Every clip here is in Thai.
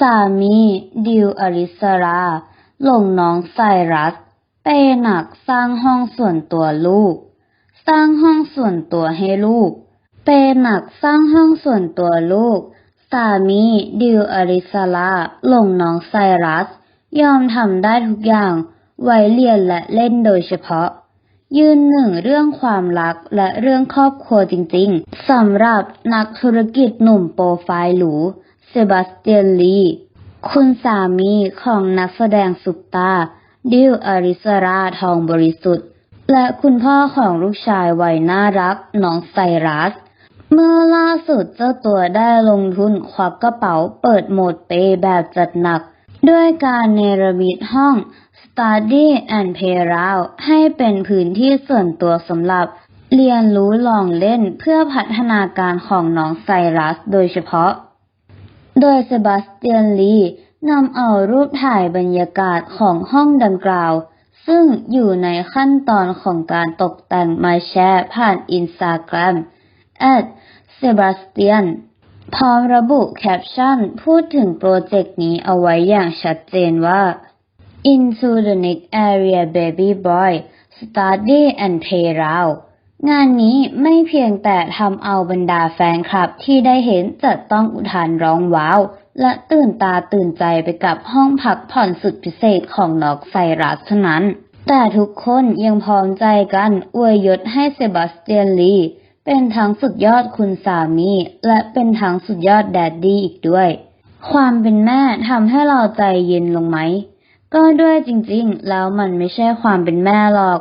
สามีดิวอริสราหลงน้องไซรัสเปหนักสร้างห้องส่วนตัวลูก สร้างห้องส่วนตัวให้ลูก เปหนักสร้างห้องส่วนตัวลูก สามีดิวอริสราหลงน้องไซรัส ยอมทำได้ทุกอย่าง ไว้เรียนและเล่นโดยเฉพาะ ยืนหนึ่งเรื่องความรักและเรื่องครอบครัวจริงๆสำหรับนักธุรกิจหนุ่มโปรไฟล์หรู บาสเตียนลี คุณสามีของนักแสดงซุปตา ดิวอาริสราทองบริสุทธิ์ และคุณพ่อของลูกชายวัยน่ารักน้องไซรัส เมื่อล่าสุดเจ้าตัวได้ลงทุนควักกระเป๋าเปิดโหมดเปย์แบบจัดหนัก ด้วยการเนรมิตห้อง Study and Playground ให้เป็นพื้นที่ส่วนตัวสำหรับเรียนรู้ลองเล่นเพื่อพัฒนาการของน้องไซรัสโดยเฉพาะ โดยเซบาสเตียนลีนำเอารูปถ่ายบรรยากาศของห้องดังกล่าว ซึ่งอยู่ในขั้นตอนของการตกแต่งมาแชร์ผ่านอินสตาแกรม @sebastian พร้อมระบุแคปชั่นพูดถึงโปรเจกต์นี้เอาไว้อย่างชัดเจนว่า Into the next area baby boy study and play round งานนี้ไม่เพียงแต่ทำเอาบรรดาแฟนคลับที่ได้เห็นจะต้องอุทานร้องว้าว และตื่นตาตื่นใจไปกับห้องพักผ่อนสุดพิเศษของนอกไซรัสเท่านั้น แต่ทุกคนยังพร้อมใจกันอวยยศให้เซบาสเตียนลีเป็นทั้งสุดยอดคุณสามี และเป็นทั้งสุดยอดแดดดี้อีกด้วย ความเป็นแม่ทำให้เราใจเย็นลงไหม ก็ด้วยจริงๆ แล้วมันไม่ใช่ความเป็นแม่หรอก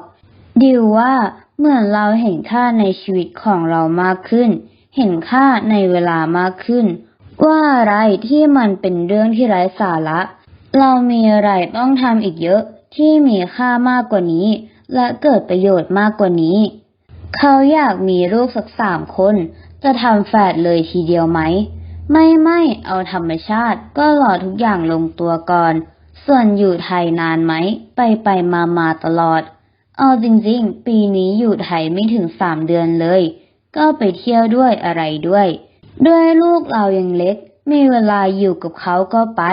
ดิวว่า เหมือนเราเห็นค่าในชีวิตของเรามากขึ้น เห็นค่าในเวลามากขึ้น ว่าอะไรที่มันเป็นเรื่องที่ไร้สาระ เรามีอะไรต้องทำอีกเยอะที่มีค่ามากกว่านี้ และเกิดประโยชน์มากกว่านี้ เขาอยากมีลูกสักสามคน จะทำแฝดเลยทีเดียวไหม ไม่ไม่เอาธรรมชาติก็รอทุกอย่างลงตัวก่อน ส่วนอยู่ไทยนานไหม ไปไปมามาตลอด เอาจริงๆ ปีนี้อยู่ไทยไม่ถึงสามเดือนเลย ก็ไปเที่ยวด้วยอะไรด้วย ด้วยลูกเรายังเล็ก มีเวลาอยู่กับเขาก็ไป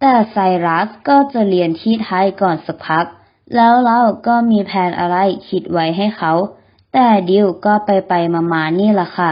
แต่ไซรัสก็จะเรียนที่ไทยก่อนสักพัก แล้วเราก็มีแผนอะไรคิดไว้ให้เขา แต่ดิวก็ไปไปมามาๆนี่ล่ะค่ะ